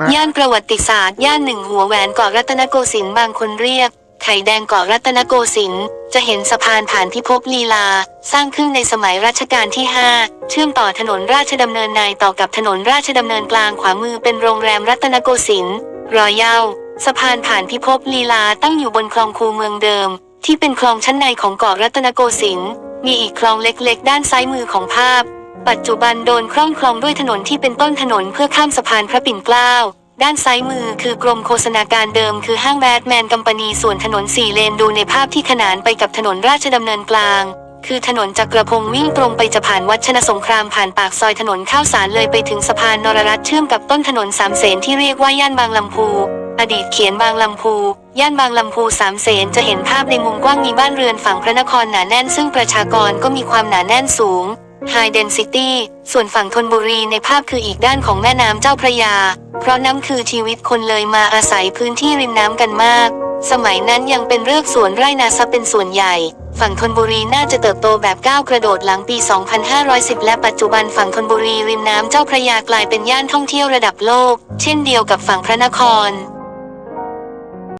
นะย่านประวัติศาสตร์ย่านหนึ่งหัวแหวนเกาะรัตนโกสินทร์บางคนเรียก ไข่แดงเกาะรัตนโกสินทร์จะเห็นสะพานผ่านพิภพลีลา สร้างขึ้นในสมัยรัชกาลที่ 5 เชื่อมต่อถนนราชดำเนินในต่อกับถนนราชดำเนินกลางขวามือเป็นโรงแรมรัตนโกสินทร์รอยเยาสะพานผ่านพิภพลีลาตั้งอยู่บนคลองคูเมืองเดิม ที่เป็นคลองชั้นในของเกาะรัตนโกสินทร์มีอีกคลองเล็กๆ ด้านซ้ายมือของภาพ ปัจจุบันโดนคล่องคลองด้วยถนนที่เป็นต้นถนนเพื่อข้ามสะพานพระปิ่นเกล้า ด้านซ้ายมือคือกรมโฆษณาการเดิมคือห้างแบทแมนกัมปานีส่วนถนนสี่เลนดูในภาพที่ขนานไปกับถนนราชดำเนินกลาง คือถนนจักรพงศ์วิ่งตรงไปจะผ่านวัดชนะสงครามผ่านปากซอยถนนข้าวสารเลยไปถึงสะพานนรรัตเชื่อมกับต้นถนนสามเสนที่เรียกว่าย่านบางลำพูอดีตเขียนบางลำพู ย่านบางลำพูสามเสนจะเห็นภาพในมุมกว้างมีบ้านเรือนฝั่งพระนครหนาแน่น ซึ่งประชากรก็มีความหนาแน่นสูง High Density ส่วนฝั่งธนบุรีในภาพคืออีกด้านของแม่น้ำเจ้าพระยา เพราะน้ำคือชีวิตคนเลยมาอาศัยพื้นที่ริมน้ำกันมาก สมัยนั้นยังเป็นเรือกสวนไร่นาซะเป็นส่วนใหญ่ ฝั่งธนบุรีน่าจะเติบโตแบบก้าวกระโดดหลังปี 2510 และปัจจุบันฝั่งธนบุรีริมน้ำเจ้าพระยากลายเป็นย่านท่องเที่ยวระดับโลก เช่นเดียวกับฝั่งพระนคร